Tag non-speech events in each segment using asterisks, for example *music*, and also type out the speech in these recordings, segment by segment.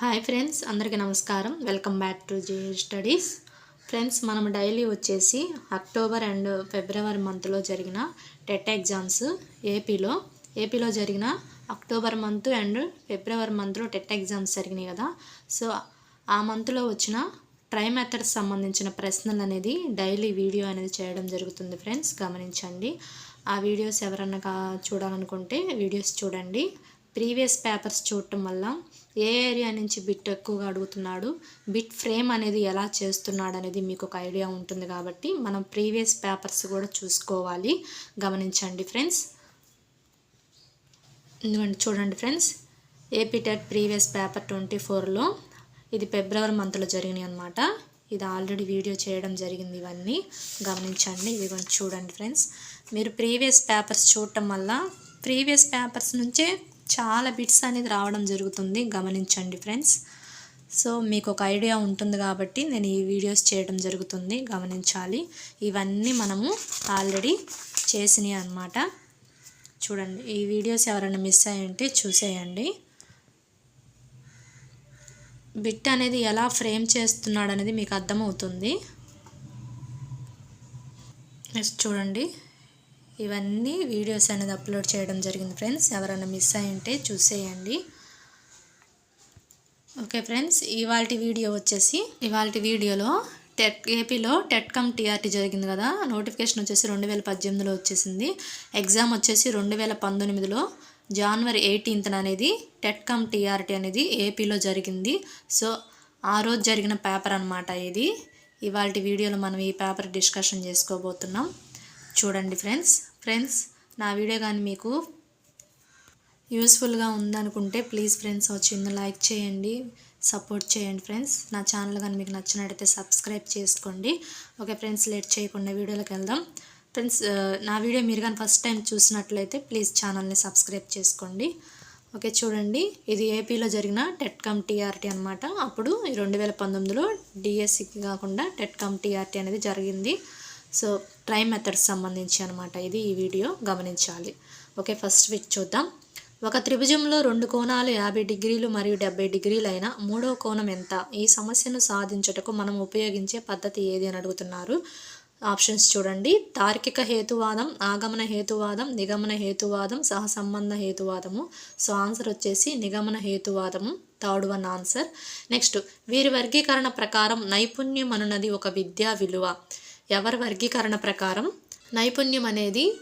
Hi friends అందరికీ నమస్కారం. Welcome back to J studies friends మనం డైలీ వచ్చేసి అక్టోబర్ అండ్ ఫిబ్రవరి మంత్లో జరిగిన టెట్ ఎగ్జామ్స్ ఏపీలో ఏపీలో జరిగిన అక్టోబర్ మంత్ అండ్ ఫిబ్రవరి మంత్లో టెట్ ఎగ్జామ్స్ జరిగినాయి కదా. సో ఆ మంత్లో వచ్చిన ట్రై మెథడ్స్ సంబంధించిన ప్రశ్నలు అనేది డైలీ వీడియో అనేది చేయడం జరుగుతుంది ఫ్రెండ్స్ గమనించండి. ఆ వీడియోస్ ఎవరన్నా కా చూడాలనుకుంటే వీడియోస్ చూడండి. ప్రీవియస్ పేపర్స్ చూడటం వల్ల ఏ ఏరియా నుంచి బిట్ ఎక్కువగా అడుగుతున్నాడు? బిట్ ఫ్రేమ్ అనేది ఎలా చేస్తున్నాడు అనేది మీకు ఒక ఐడియా ఉంటుంది కాబట్టి మనం ప్రీవియస్ పేపర్స్ కూడా చూసుకోవాలి. గమనించండి ఫ్రెండ్స్. ఎందుకంటే చూడండి friends. AP TET previous paper twenty ఫోర్లో ఇది ఫిబ్రవరి మంత్లో జరిగినాయి అనమాట ఇది ఆల్రెడీ వీడియో చేయడం జరిగింది ఇవన్నీ. గమనించండి ఇవి కొంచెం చూడండి ఫ్రెండ్స్. మీరు ప్రీవియస్ పేపర్స్ చూడటం వల్ల ప్రీవియస్ పేపర్స్ నుంచే చాలా బిట్స్ అనేది రావడం జరుగుతుంది. గమనించండి ఫ్రెండ్స్ సో మీకు ఒక ఐడియా ఉంటుంది కాబట్టి నేను ఈ వీడియోస్ చేయడం జరుగుతుంది. గమనించాలి. ఇవన్నీ మనము ఆల్రెడీ చేసినాయి అన్నమాట. చూడండి ఈ వీడియోస్ ఎవరైనా మిస్ అయ్యంటే చూసేయండి. బిట్ అనేది ఎలా ఫ్రేమ్ చేస్తున్నాడు అనేది మీకు అర్థమవుతుంది. నెక్స్ట్ చూడండి. ఇవన్నీ వీడియోస్ అనేది అప్లోడ్ చేయడం జరిగింది ఫ్రెండ్స్. ఎవరైనా మిస్ అయ్యింటే చూసేయండి. ఓకే ఫ్రెండ్స్ ఇవాళ వీడియో వచ్చేసి ఇవాళ వీడియోలో టెట్ ఏపీలో టెట్కమ్ టీఆర్టీ జరిగింది కదా. నోటిఫికేషన్ వచ్చేసి రెండు వేల పద్దెనిమిదిలో వచ్చేసింది. ఎగ్జామ్ వచ్చేసి రెండు వేల పంతొమ్మిదిలో జనవరి ఎయిటీన్త్న అనేది టెట్కమ్ టీఆర్టీ అనేది ఏపీలో జరిగింది. సో ఆ రోజు జరిగిన పేపర్ అనమాట ఇది. ఇవాళ వీడియోలో మనం ఈ పేపర్ డిస్కషన్ చేసుకోబోతున్నాం. చూడండి ఫ్రెండ్స్. ఫ్రెండ్స్ నా వీడియో కానీ మీకు యూస్ఫుల్గా ఉందనుకుంటే ప్లీజ్ ఫ్రెండ్స్ ఒక చిన్న లైక్ చేయండి సపోర్ట్ చేయండి ఫ్రెండ్స్. నా ఛానల్ కానీ మీకు నచ్చినట్టయితే సబ్స్క్రైబ్ చేసుకోండి. ఓకే ఫ్రెండ్స్ లేట్ చేయకుండా వీడియోలోకి వెళ్దాం. ఫ్రెండ్స్ నా వీడియో మీరు కానీ ఫస్ట్ టైం చూసినట్లయితే ప్లీజ్ ఛానల్ని సబ్స్క్రైబ్ చేసుకోండి. ఓకే చూడండి ఇది ఏపీలో జరిగిన టెట్కామ్ టీఆర్టీ అనమాట అప్పుడు రెండు వేల పంతొమ్మిదిలో డిఎస్సికి కాకుండా టెట్కామ్ టీఆర్టీ అనేది జరిగింది. సో ట్రై మెథడ్స్ సంబంధించి అనమాట ఇది ఈ వీడియో. గమనించాలి. ఓకే ఫస్ట్ విచ్ చూద్దాం. ఒక త్రిభుజంలో రెండు కోణాలు యాభై డిగ్రీలు మరియు డెబ్బై డిగ్రీలైన మూడో కోణం ఎంత? ఈ సమస్యను సాధించుటకు మనం ఉపయోగించే పద్ధతి ఏది అని అడుగుతున్నారు. ఆప్షన్స్ చూడండి. తార్కిక హేతువాదం ఆగమన హేతువాదం నిగమన హేతువాదం సహసంబంధ హేతువాదము. సో ఆన్సర్ వచ్చేసి నిగమన హేతువాదము. Third one answer. నెక్స్ట్ వీరి వర్గీకరణ ప్రకారం నైపుణ్యం అనున్నది ఒక విద్యా విలువ. ఎవరి వర్గీకరణ ప్రకారం నైపుణ్యం అనేది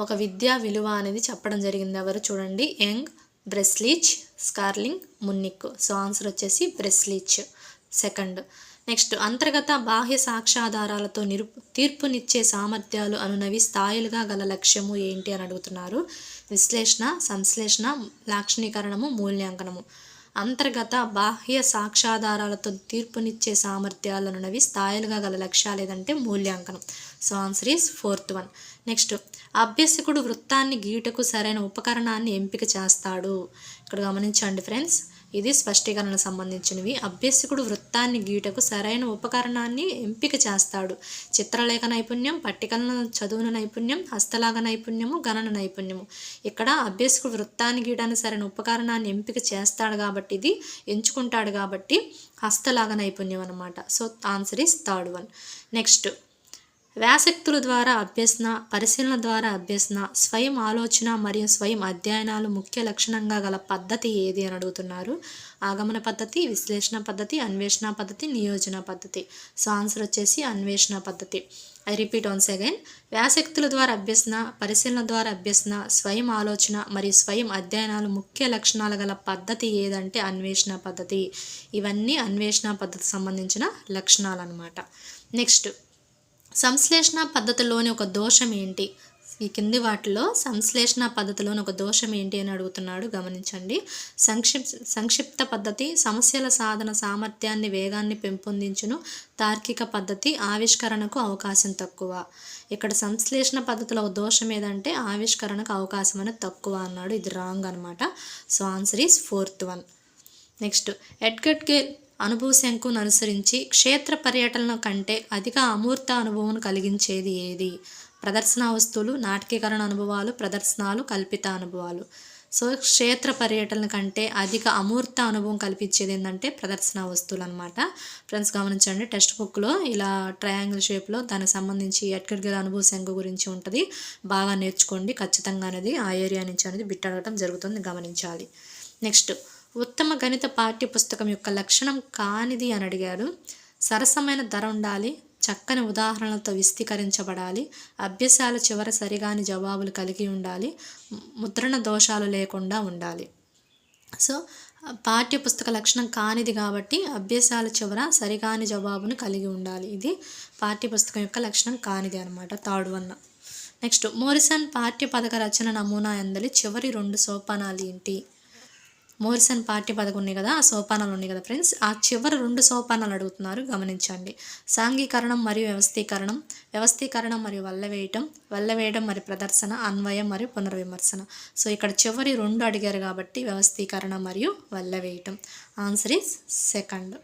ఒక విద్యా విలువ అనేది చెప్పడం జరిగింది. ఎవరు చూడండి. యంగ్ బ్రెస్లీచ్ స్కార్లింగ్ మున్నిక్. సో ఆన్సర్ వచ్చేసి బ్రెస్లీచ్ సెకండ్. నెక్స్ట్. అంతర్గత బాహ్య సాక్ష్యాధారాలతో నిరు తీర్పునిచ్చే సామర్థ్యాలు అనునవి స్థాయిలుగా గల లక్ష్యము ఏంటి అని అడుగుతున్నారు. విశ్లేషణ సంశ్లేషణ లాక్షణీకరణము మూల్యాంకనము. అంతర్గత బాహ్య సాక్ష్యాధారాలతో తీర్పునిచ్చే సామర్థ్యాలనున్నవి స్థాయిలుగా గల లక్ష్యాలు ఏదంటే మూల్యాంకనం. So answer is fourth one. Next అభ్యసకుడు వృత్తాన్ని గీటకు సరైన ఉపకరణాన్ని ఎంపిక చేస్తాడు. ఇక్కడ గమనించండి ఫ్రెండ్స్ ఇది స్పష్టీకరణలకు సంబంధించినవి. అభ్యసకుడు వృత్తాన్ని గీటకు సరైన ఉపకరణాన్ని ఎంపిక చేస్తాడు. చిత్రలేఖ నైపుణ్యం పట్టికలను చదువున నైపుణ్యం హస్తలాగ నైపుణ్యము గణన నైపుణ్యము. ఇక్కడ అభ్యసకుడు వృత్తాన్ని గీయడానికి సరైన ఉపకరణాన్ని ఎంపిక చేస్తాడు కాబట్టి ఇది ఎంచుకుంటాడు కాబట్టి హస్తలాగ నైపుణ్యం అనమాట so answer is third one next వ్యాసక్తుల ద్వారా అభ్యసన పరిశీలన ద్వారా అభ్యసన స్వయం ఆలోచన మరియు స్వయం అధ్యయనాలు ముఖ్య లక్షణంగా గల పద్ధతి ఏది అని అడుగుతున్నారు? ఆగమన పద్ధతి విశ్లేషణ పద్ధతి అన్వేషణ పద్ధతి నియోజన పద్ధతి. సో ఆన్సర్ వచ్చేసి అన్వేషణ పద్ధతి. I repeat once again. వ్యాసక్తుల ద్వారా అభ్యసన పరిశీలన ద్వారా అభ్యసన స్వయం ఆలోచన మరియు స్వయం అధ్యయనాలు ముఖ్య లక్షణాలు గల పద్ధతి ఏదంటే అన్వేషణ పద్ధతి. ఇవన్నీ అన్వేషణ పద్ధతి సంబంధించిన లక్షణాలు అనమాట నెక్స్ట్ సంశ్లేషణ పద్ధతిలోని ఒక దోషం ఏంటి? ఈ కింది వాటిలో సంశ్లేషణ పద్ధతిలోని ఒక దోషం ఏంటి అని అడుగుతున్నాడు. గమనించండి. సంక్షిప్ సంక్షిప్త పద్ధతి సమస్యల సాధన సామర్థ్యాన్ని వేగాన్ని పెంపొందించును. తార్కిక పద్ధతి ఆవిష్కరణకు అవకాశం తక్కువ. ఇక్కడ సంశ్లేషణ పద్ధతిలో ఒక దోషం ఏదంటే ఆవిష్కరణకు అవకాశం అనేది తక్కువ అన్నాడు. ఇది రాంగ్ అనమాట so answer is fourth one. Next Edgar Dale అనుభవశంకును అనుసరించి క్షేత్ర పర్యటన కంటే అధిక అమూర్త అనుభవం కలిగించేది ఏది? ప్రదర్శన వస్తువులు నాటకీకరణ అనుభవాలు ప్రదర్శనలు కల్పిత అనుభవాలు. సో క్షేత్ర పర్యటన కంటే అధిక అమూర్త అనుభవం కల్పించేది ఏంటంటే ప్రదర్శన వస్తువులు అనమాట ఫ్రెండ్స్ గమనించండి టెక్స్ట్ బుక్లో ఇలా ట్రయాంగిల్ షేప్లో దానికి సంబంధించి ఎక్కడికి అనుభవ శంకు గురించి ఉంటుంది. బాగా నేర్చుకోండి. ఖచ్చితంగా అనేది ఆ ఏరియా నుంచి అనేది బిట్ అడగటం జరుగుతుంది. గమనించాలి. నెక్స్ట్ ఉత్తమ గణిత పాఠ్య పుస్తకం యొక్క లక్షణం కానిది అని అడిగాడు. సరసమైన ధర ఉండాలి చక్కని ఉదాహరణలతో విస్తీకరించబడాలి అభ్యసాల చివర సరిగాని జవాబులు కలిగి ఉండాలి ముద్రణ దోషాలు లేకుండా ఉండాలి. సో పాఠ్య పుస్తక లక్షణం కానిది కాబట్టి అభ్యాసాల చివర సరిగాని జవాబును కలిగి ఉండాలి. ఇది పాఠ్య పుస్తకం యొక్క లక్షణం కానిది అనమాట థర్డ్ వన్. నెక్స్ట్ మోరిసన్ పాఠ్య పథక రచన నమూనా అందలి చివరి రెండు సోపానాలు ఏంటి? మోరిసన్ పార్టీ పదకు ఉన్నాయి కదా ఆ సోపానాలు ఉన్నాయి కదా ఫ్రెండ్స్ ఆ చివరి రెండు సోపానాలు అడుగుతున్నారు గమనించండి. సాంఘీకరణం మరియు వ్యవస్థీకరణం. వ్యవస్థీకరణం మరియు వల్లవేయటం. వల్లవేయడం మరియు ప్రదర్శన అన్వయం మరియు పునర్విమర్శన. సో ఇక్కడ చివరి రెండు అడిగారు కాబట్టి వ్యవస్థీకరణ మరియు వల్లవేయటం. ఆన్సర్ ఈజ్ సెకండ్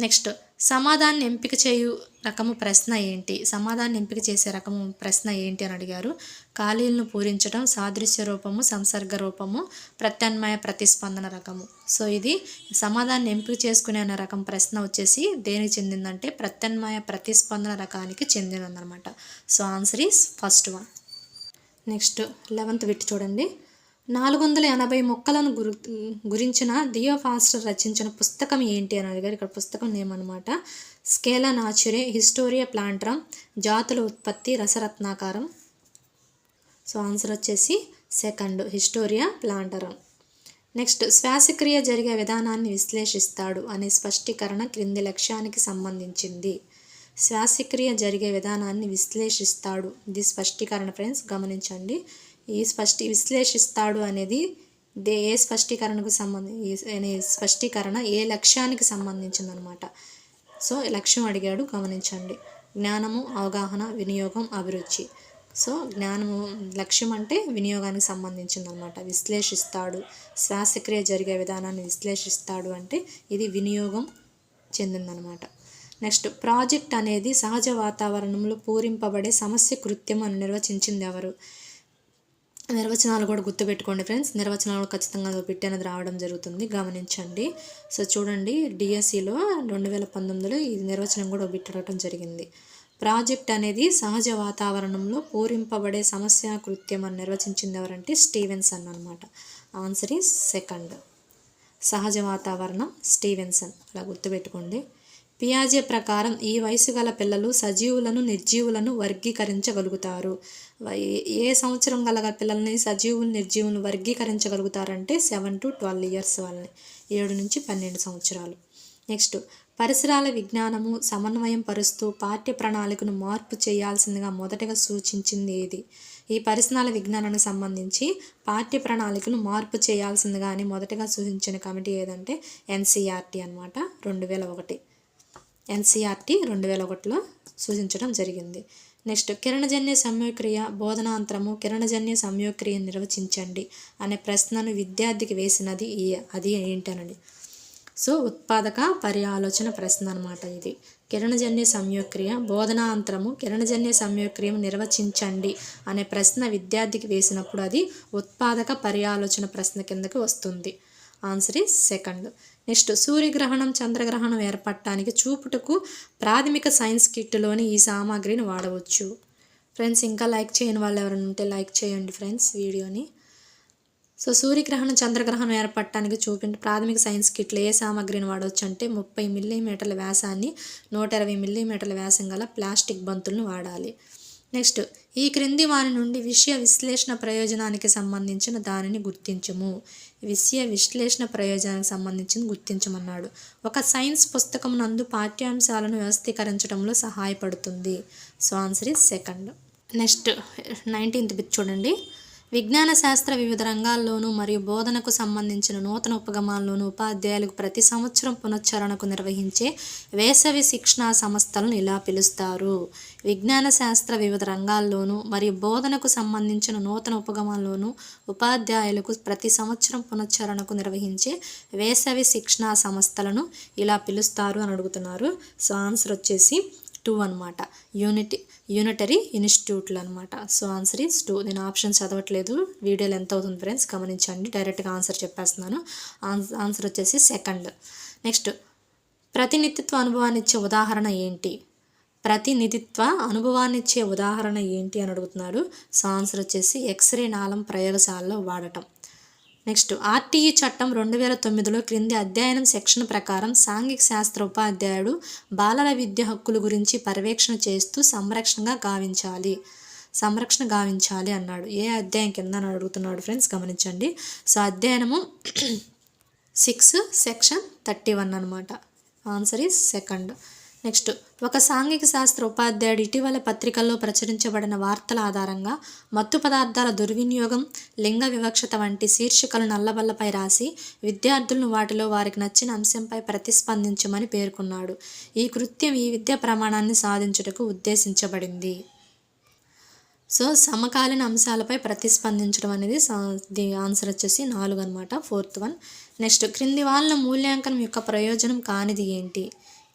నెక్స్ట్ సమాధాన్ని ఎంపిక చేయు రకము ప్రశ్న ఏంటి? సమాధాన్ని ఎంపిక చేసే రకము ప్రశ్న ఏంటి అని అడిగారు. ఖాళీలను పూరించడం సాదృశ్య రూపము సంసర్గ రూపము ప్రత్యామ్నాయ ప్రతిస్పందన రకము. సో ఇది సమాధాన్ని ఎంపిక చేసుకునే అనే రకం ప్రశ్న వచ్చేసి దేనికి చెందిందంటే ప్రత్యామ్నాయ ప్రతిస్పందన రకానికి చెందినదన్నమాట so answer is first one next eleventh bit చూడండి. నాలుగు వందల ఎనభై మొక్కలను గురు గురించిన దియో ఫాస్టర్ రచించిన పుస్తకం ఏంటి అని అడిగారు. ఇక్కడ పుస్తకం నేమ్ అనమాట స్కేలా నాచురే హిస్టోరియా ప్లాంట్రమ్ జాతుల ఉత్పత్తి రసరత్నాకారం. సో ఆన్సర్ వచ్చేసి సెకండ్ హిస్టోరియా ప్లాంటరం. నెక్స్ట్ శ్వాసక్రియ జరిగే విధానాన్ని విశ్లేషిస్తాడు అనే స్పష్టీకరణ క్రింది లక్ష్యానికి సంబంధించింది. శ్వాసక్రియ జరిగే విధానాన్ని విశ్లేషిస్తాడు. ఇది స్పష్టీకరణ ఫ్రెండ్స్ గమనించండి. ఈ స్పష్టి విశ్లేషిస్తాడు అనేది దే ఏ స్పష్టీకరణకు సంబంధించి అనే స్పష్టీకరణ ఏ లక్ష్యానికి సంబంధించిందనమాట. సో లక్ష్యం అడిగాడు గమనించండి. జ్ఞానము అవగాహన వినియోగం అభిరుచి. సో జ్ఞానము లక్ష్యం అంటే వినియోగానికి సంబంధించింది అనమాట విశ్లేషిస్తాడు. శ్వాసక్రియ జరిగే విధానాన్ని విశ్లేషిస్తాడు అంటే ఇది వినియోగం చెందిందనమాట. నెక్స్ట్ ప్రాజెక్ట్ అనేది సహజ వాతావరణంలో పూరింపబడే సమస్య కృత్యం అని నిర్వచించింది ఎవరు? నిర్వచనాలు కూడా గుర్తుపెట్టుకోండి ఫ్రెండ్స్. నిర్వచనాలు ఖచ్చితంగా అదో పెట్టి అనేది రావడం జరుగుతుంది. గమనించండి. సో చూడండి డిఎస్సిలో రెండు వేల పంతొమ్మిదిలో ఈ నిర్వచనం కూడా పెట్టడం జరిగింది. ప్రాజెక్ట్ అనేది సహజ వాతావరణంలో పూరింపబడే సమస్య కృత్యం అని నిర్వచించింది ఎవరంటే స్టీవెన్సన్ అనమాట ఆన్సర్ ఈజ్ సెకండ్. సహజ వాతావరణం స్టీవెన్సన్. అలా గుర్తుపెట్టుకోండి. పియాజే ప్రకారం ఈ వయసు గల పిల్లలు సజీవులను నిర్జీవులను వర్గీకరించగలుగుతారు. ఏ సంవత్సరం గల పిల్లల్ని సజీవులు నిర్జీవులను వర్గీకరించగలుగుతారంటే సెవెన్ టు ట్వెల్వ్ ఇయర్స్ వాళ్ళని ఏడు నుంచి పన్నెండు సంవత్సరాలు. నెక్స్ట్ పరిసరాల విజ్ఞానము సమన్వయం పరుస్తూ పాఠ్య ప్రణాళికను మార్పు చేయాల్సిందిగా మొదటగా సూచించింది ఏది? ఈ పరిసరాల విజ్ఞానానికి సంబంధించి పాఠ్య ప్రణాళికను మార్పు చేయాల్సిందిగా అని మొదటగా సూచించిన కమిటీ ఏదంటే ఎన్సీఆర్టీ అనమాట రెండు వేల ఒకటి. ఎన్సీఆర్టీ రెండు వేల ఒకటిలో సూచించడం జరిగింది. నెక్స్ట్ కిరణజన్య సంయోక్రియ బోధనాంతరము కిరణజన్య సంయోక్రియ నిర్వచించండి అనే ప్రశ్నను విద్యార్థికి వేసినది ఈ అది ఏంటనండి సో ఉత్పాదక పర్యాలోచన ప్రశ్న అనమాట ఇది. కిరణజన్య సంయోక్రియ బోధనాంతరము కిరణజన్య సంయోక్రియం నిర్వచించండి అనే ప్రశ్న విద్యార్థికి వేసినప్పుడు అది ఉత్పాదక పర్యాలోచన ప్రశ్న కిందకి వస్తుంది. Answer is second. నెక్స్ట్ సూర్యగ్రహణం చంద్రగ్రహణం ఏర్పడటానికి చూపుటకు ప్రాథమిక సైన్స్ కిట్లోని ఈ సామాగ్రిని వాడవచ్చు. ఫ్రెండ్స్ ఇంకా లైక్ చేయని వాళ్ళు ఎవరైనా ఉంటే లైక్ చేయండి ఫ్రెండ్స్ వీడియోని. సో సూర్యగ్రహణం చంద్రగ్రహణం ఏర్పడటానికి చూపిన ప్రాథమిక సైన్స్ కిట్లో ఏ సామాగ్రిని వాడవచ్చు అంటే ముప్పై మిల్లీమీటర్ల వ్యాసాన్ని నూట ఇరవై మిల్లీమీటర్ల వ్యాసం గల ప్లాస్టిక్ బంతులను వాడాలి. నెక్స్ట్ ఈ క్రింది వారి నుండి విషయ విశ్లేషణ ప్రయోజనానికి సంబంధించిన దానిని గుర్తించము. విషయ విశ్లేషణ ప్రయోజనానికి సంబంధించిన గుర్తించమన్నాడు. ఒక సైన్స్ పుస్తకం నందు పాఠ్యాంశాలను వ్యవస్థీకరించడంలో సహాయపడుతుంది. So answer is second. Next nineteenth bit చూడండి. విజ్ఞాన శాస్త్ర వివిధ రంగాల్లోనూ మరియు బోధనకు సంబంధించిన నూతన ఉపగమాల్లోనూ ఉపాధ్యాయులకు ప్రతి సంవత్సరం పునశ్చరణకు నిర్వహించే వేసవి శిక్షణా సంస్థలను ఇలా పిలుస్తారు. విజ్ఞాన శాస్త్ర వివిధ రంగాల్లోనూ మరియు బోధనకు సంబంధించిన నూతన ఉపగమాల్లోనూ ఉపాధ్యాయులకు ప్రతి సంవత్సరం పునశ్చరణకు నిర్వహించే వేసవి శిక్షణా సంస్థలను ఇలా పిలుస్తారు అని అడుగుతున్నారు. సో ఆన్సర్ వచ్చేసి టూ అనమాట యూనిటీ యూనిటరీ ఇన్స్టిట్యూట్లు అనమాట సో ఆన్సర్ ఈస్ టూ నేను ఆప్షన్ చదవట్లేదు. వీడియోలో ఎంత అవుతుంది ఫ్రెండ్స్ గమనించండి. డైరెక్ట్గా ఆన్సర్ చెప్పేస్తున్నాను. ఆన్సర్ వచ్చేసి సెకండ్ నెక్స్ట్ ప్రతినిధిత్వ అనుభవాన్ని ఇచ్చే ఉదాహరణ ఏంటి? ప్రతినిధిత్వ అనుభవాన్ని ఇచ్చే ఉదాహరణ ఏంటి అని అడుగుతున్నాడు సో ఆన్సర్ వచ్చేసి ఎక్స్రే నాళం ప్రయోగశాలలో వాడటం. నెక్స్ట్ ఆర్టీఈ చట్టం రెండు వేల తొమ్మిదిలో క్రింది అధ్యయనం సెక్షన్ ప్రకారం సాంఘిక శాస్త్ర ఉపాధ్యాయుడు బాలల విద్య హక్కుల గురించి పర్యవేక్షణ చేస్తూ సంరక్షణగా గావించాలి. సంరక్షణ గావించాలి అన్నాడు. ఏ అధ్యాయం కింద అని అడుగుతున్నాడు ఫ్రెండ్స్ గమనించండి. సో అధ్యయనము *clears throat* సిక్స్ సెక్షన్ థర్టీ వన్ అనమాట ఆన్సర్ ఈజ్ సెకండ్. నెక్స్ట్. ఒక సాంఘిక శాస్త్ర ఉపాధ్యాయుడు ఇటీవల పత్రికల్లో ప్రచురించబడిన వార్తల ఆధారంగా మత్తు పదార్థాల దుర్వినియోగం లింగ వివక్షత వంటి శీర్షికలు నల్లబల్లపై రాసి విద్యార్థులను వాటిలో వారికి నచ్చిన అంశంపై ప్రతిస్పందించమని పేర్కొన్నాడు. ఈ కృత్యం ఈ విద్యా ప్రమాణాన్ని సాధించుటకు ఉద్దేశించబడింది. సో సమకాలీన అంశాలపై ప్రతిస్పందించడం అనేది ది ఆన్సర్ వచ్చేసి నాలుగు అనమాట ఫోర్త్ వన్. నెక్స్ట్. క్రింది వాళ్ళ మూల్యాంకనం యొక్క ప్రయోజనం కానిది ఏంటి?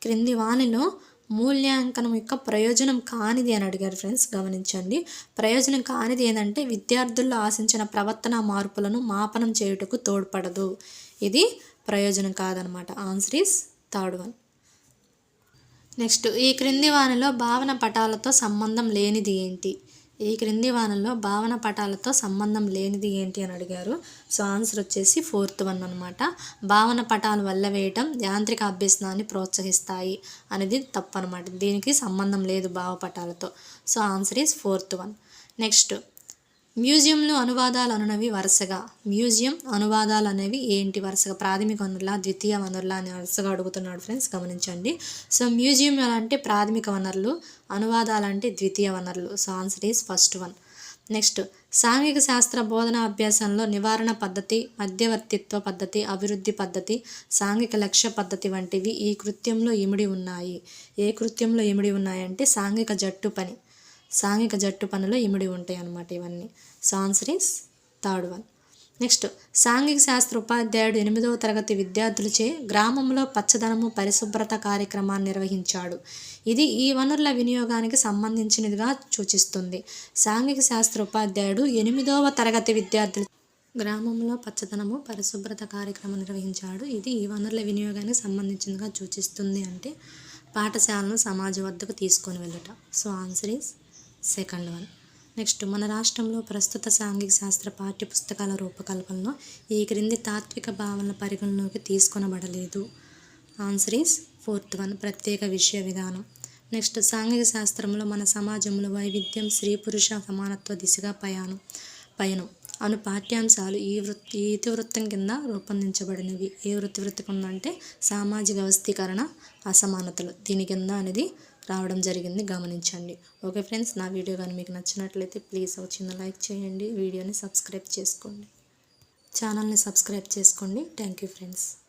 క్రింది వానిలో మూల్యాంకనం యొక్క ప్రయోజనం కానిది అని అడిగారు ఫ్రెండ్స్ గమనించండి. ప్రయోజనం కానిది ఏంటంటే విద్యార్థుల్లో ఆశించిన ప్రవర్తన మార్పులను మాపనం చేయుటకు తోడ్పడదు. ఇది ప్రయోజనం కాదనమాట answer is third one next ఈ క్రింది వానిలో భావన పటాలతో సంబంధం లేనిది ఏంటి? ఈ క్రింది వానల్లో భావన పటాలతో సంబంధం లేనిది ఏంటి అని అడిగారు. సో ఆన్సర్ వచ్చేసి ఫోర్త్ వన్ అనమాట భావన పటాలు వల్ల వేయటం యాంత్రిక అభ్యసనాన్ని ప్రోత్సహిస్తాయి అనేది తప్పు అనమాట దీనికి సంబంధం లేదు భావపటాలతో so answer is fourth one. Next మ్యూజియంలో అనువాదాలు అనునవి వరుసగా. మ్యూజియం అనువాదాలు అనేవి ఏంటి వరుసగా? ప్రాథమిక వనరుల ద్వితీయ వనరుల అని వరుసగా అడుగుతున్నాడు ఫ్రెండ్స్ గమనించండి. సో మ్యూజియం అంటే ప్రాథమిక వనరులు అనువాదాలు అంటే ద్వితీయ వనరులు. So answer is first one. Next సాంఘిక శాస్త్ర బోధన అభ్యాసంలో నివారణ పద్ధతి మధ్యవర్తిత్వ పద్ధతి అభివృద్ధి పద్ధతి సాంఘిక లక్ష్య పద్ధతి వంటివి ఈ కృత్యంలో ఇమిడి ఉన్నాయి. ఏ కృత్యంలో ఇమిడి ఉన్నాయంటే సాంఘిక జట్టు పని. సాంఘిక జట్టు పనులు ఇమిడి ఉంటాయి అన్నమాట ఇవన్నీ. So answer is third one next సాంఘిక శాస్త్ర ఉపాధ్యాయుడు ఎనిమిదవ తరగతి విద్యార్థులచే గ్రామంలో పచ్చదనము పరిశుభ్రత కార్యక్రమాన్ని నిర్వహించాడు. ఇది ఈ వనరుల వినియోగానికి సంబంధించినదిగా సూచిస్తుంది. సాంఘిక శాస్త్ర ఉపాధ్యాయుడు ఎనిమిదవ తరగతి విద్యార్థులు గ్రామంలో పచ్చదనము పరిశుభ్రత కార్యక్రమం నిర్వహించాడు. ఇది ఈ వనరుల వినియోగానికి సంబంధించినదిగా సూచిస్తుంది అంటే పాఠశాలను సమాజ వద్దకు తీసుకొని వెళ్ళట. So answer is second one. Next మన రాష్ట్రంలో ప్రస్తుత సాంఘిక శాస్త్ర పాఠ్య పుస్తకాల రూపకల్పనలో ఈ క్రింది తాత్విక భావనల పరిగణలోకి తీసుకొనబడలేదు. ఆన్సర్ ఈస్ ఫోర్త్ వన్ ప్రత్యేక విషయ విధానం. నెక్స్ట్ సాంఘిక శాస్త్రంలో మన సమాజంలో వైవిధ్యం స్త్రీ పురుష సమానత్వ దిశగా పయాను పయనం. అను పాఠ్యాంశాలు ఈ వృత్తి ఈ ఇతివృత్తం కింద రూపొందించబడినవి. ఏ వృత్తి వృత్తి ఉందంటే సామాజిక వ్యవస్థీకరణ అసమానతలు. దీని కింద అనేది రావడం జరిగింది. గమనించండి. ఓకే ఫ్రెండ్స్ నా వీడియో కానీ మీకు నచ్చినట్లయితే ప్లీజ్ ఒక చిన్న లైక్ చేయండి. వీడియోని సబ్స్క్రైబ్ చేసుకోండి. ఛానల్ని సబ్స్క్రైబ్ చేసుకోండి. Thank you friends.